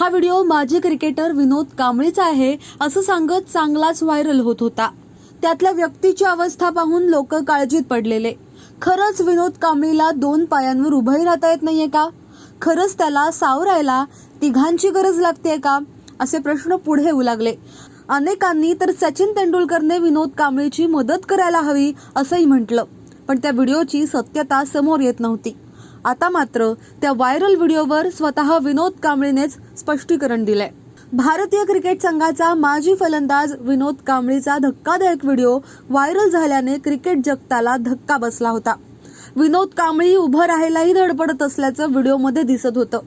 हा व्हिडिओ माजी क्रिकेटर विनोद कांबळेचा आहे असं सांगत चांगलाच व्हायरल होत होता. त्यातल्या व्यक्तीची अवस्था पाहून लोक काळजीत पडलेले. खरंच विनोद कांबळीला दोन पायांवर उभंही राहता येत नाहीये का? खरंच त्याला सावरायला तिघांची गरज लागते का? असे प्रश्न पुढे येऊ लागले. अनेकांनी तर सचिन तेंडुलकरने विनोद कांबळीची मदत करायला हवी असंही म्हटलं. पण त्या व्हिडिओची सत्यता समोर येत नव्हती. आता मात्र त्या व्हायरल व्हिडिओवर स्वतः विनोद कांबळेनेच स्पष्टीकरण दिले भारतीय क्रिकेट संघाचा माजी फलंदाज विनोद कांबळीचा धक्कादायक व्हिडिओ व्हायरल झाल्याने क्रिकेट जगताला धक्का बसला होता. विनोद कांबळी उभं राहायलाही धडपडत असल्याचं व्हिडिओमध्ये दिसत होतं.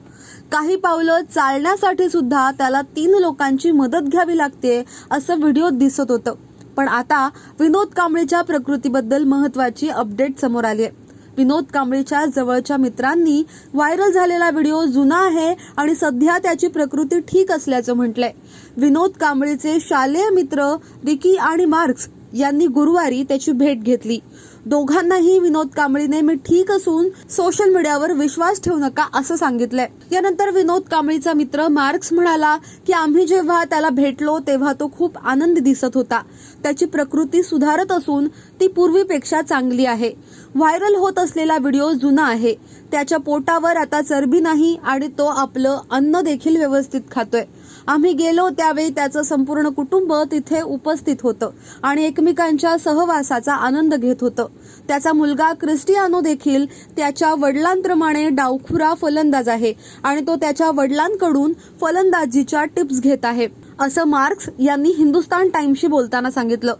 काही पावलं चालण्यासाठी सुद्धा त्याला तीन लोकांची मदत घ्यावी लागते असं व्हिडिओत दिसत होतं. पण आता विनोद कांबळेच्या प्रकृतीबद्दल महत्वाची अपडेट समोर आली आहे विनोद कांबळेच्या जवळच्या मित्रांनी व्हायरल झालेला व्हिडिओ जुना आहे आणि सध्या त्याची प्रकृती ठीक असल्याचं म्हटलंय. विनोद कांबळेचे शालेय मित्र रिकी आणि मार्क्स यांनी गुरुवारी त्याची भेट घेतली. दोघांनाही विनोद कांबळीने मी ठीक असून सोशल मीडियावर विश्वास ठेवू नका असं सांगितलंय. यानंतर विनोद कांबळीचा मित्र मार्क्स म्हणाला की आम्ही जेव्हा त्याला भेटलो तेव्हा तो खूप आनंद दिसत होता. त्याची प्रकृती सुधारत असून ती पूर्वीपेक्षा चांगली आहे. व्हायरल होत असलेला व्हिडिओ जुना आहे. त्याच्या पोटावर आता चरबी नाही आणि तो आपलं अन्न देखील व्यवस्थित खातोय. आम्ही गेलो त्यावेळी त्याचं संपूर्ण कुटुंब तिथे उपस्थित होतं आणि एकमेकांच्या सहवासाचा आनंद घेत होतं. त्याचा मुलगा क्रिस्टियानो देखील त्याच्या वडिलांप्रमाणे डावखुरा फलंदाज आहे आणि तो त्याच्या वडिलांकडून फलंदाजीच्या टिप्स घेत आहे. असं मार्क्स यांनी हिंदुस्तान टाइम्सशी बोलताना सांगितलं.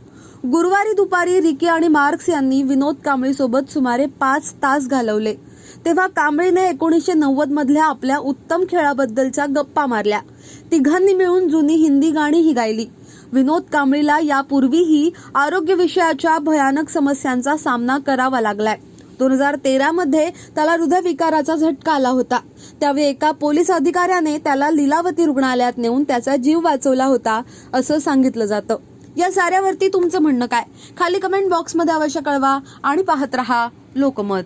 गुरुवारी दुपारी रिकी आणि मार्क्स यांनी विनोद कांबळीसोबत सुमारे पाच तास घालवले. तेव्हा कांबळीने एकोणीसशे नव्वद मधल्या आपल्या उत्तम खेळाबद्दलच्या गप्पा मारल्या. तिघांनी मिळून जुनी हिंदी गाणीही गायली. विनोद कांबळीला यापूर्वीही आरोग्य विषयाच्या भयानक समस्यांचा सामना करावा लागलाय. दोन हजार तेरा मध्ये त्याला हृदयविकाराचा झटका आला होता. त्यावेळी एका पोलीस अधिकाऱ्याने त्याला लीलावती रुग्णालयात नेऊन त्याचा जीव वाचवला होता असं सांगितलं जातं. या साऱ्यावरती तुमचं म्हणणं काय? खाली कमेंट बॉक्समध्ये अवश्य कळवा आणि पाहत रहा लोकमत.